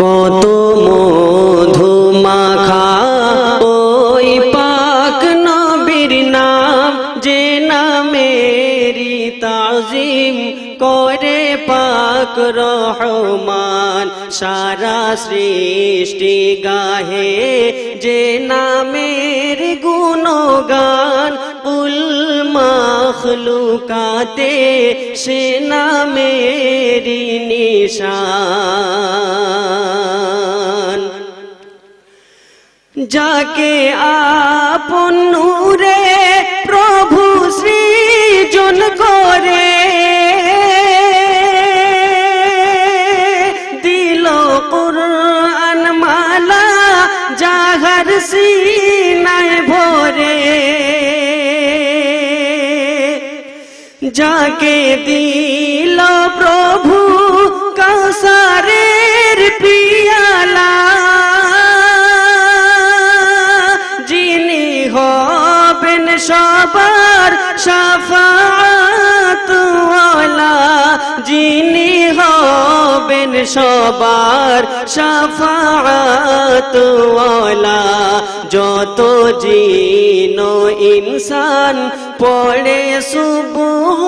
কত মধু মাখা ওই পাক নবীর নাম, যে নামেরি তাজিম করে পাক রহমান। সারা সৃষ্টি গাহে যে নামের গুণগান উল মখলুকাতে সে নামেরি নিশান। যাকে আপন নূরে প্রভু সৃজন করে। দিল কুরআন মালা জাহার সিনায় ভরে। যাকে দিল প্রভু কৌসারের সবার সাফাতওয়ালা যত জিন ইনসান পড়ে সুবহ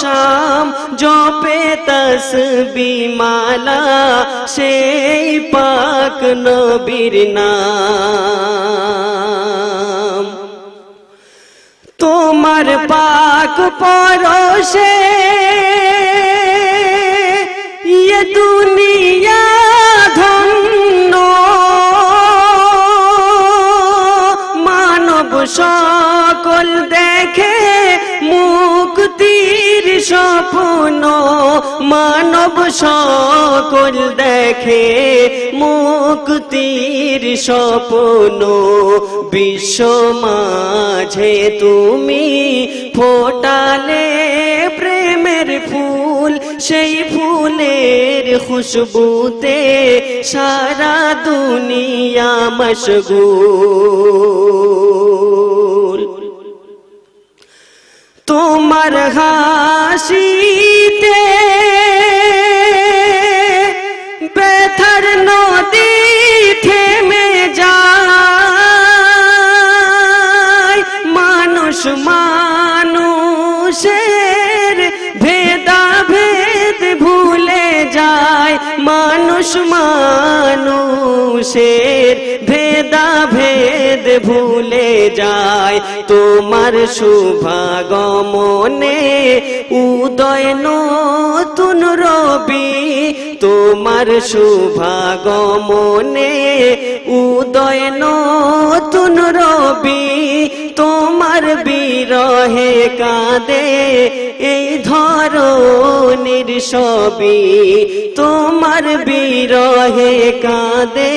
শাম, জপে তসবি মালা সেই পাক নবীর নাম। তোমার পাক পরশে সকল দেখে মুক্তির স্বপ্ন, মানব সকল দেখে মুক্তির স্বপ্ন। বিশ্ব মাঝে তুমি ফোটালে প্রেমের ফুল, সেই ফুলের খুশবুতে সারা দুনিয়া মশগুল। তোমার হাসিতে ব্যথার নদী থেমে যায়। মানুষ মানুষের ভেদা ভেদ ভুলে যায়। মানুষ মানুষের ভেদা ভেদ ভুলে যায়। তোমার শুভাগমনে উদয় নতুন রবি, তোমার শুভাগমনে উদয় নতুন রবি, তোমার বিরহে কাঁদে এই ধরনের সবই, তোমার বিরহে কাঁদে।